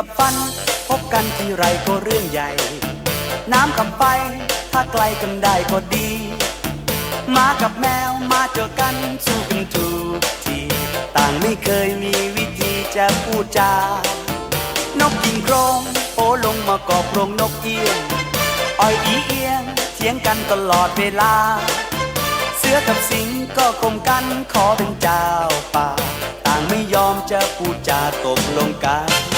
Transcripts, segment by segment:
กับฟัน พบกันที่ไรก็เรื่องใหญ่ น้ำกับไฟถ้าไกลกันได้ก็ดีหมากับแมวมาเจอกันสู้กันทุกทีต่างไม่เคยมีวิธีจะพูดจานกยิงโครงโอลงมากอบโรงนกเอียงอ้อยอีเอียงเถียงกันตลอดเวลา เสือกับสิงก็คมกันขอเป็นเจ้าป่า ต่างไม่ยอมจะพูดจาตกลงกัน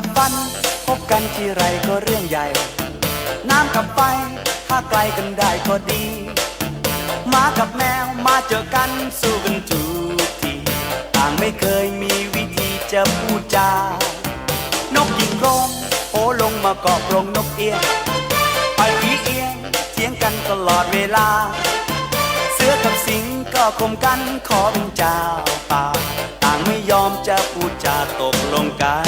กับฟัน พบกันที่ไรก็เรื่องใหญ่ น้ำกับไฟ ถ้าไกลกันได้ก็ดีหมากับแมวมาเจอกันสู้กันทุกทีต่างไม่เคยมีวิธีจะพูดจา นกยิงโรงโอลงมาเกาะกรงนกเอียงไปอีเอียงเถียงกันตลอดเวลา เสือกับสิงก็คมกันขอเป็นเจ้าป่าต่างไม่ยอมจะพูดจาตกลงกัน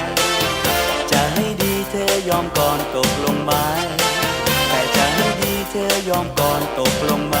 ธอยอมก่อนตกลงมา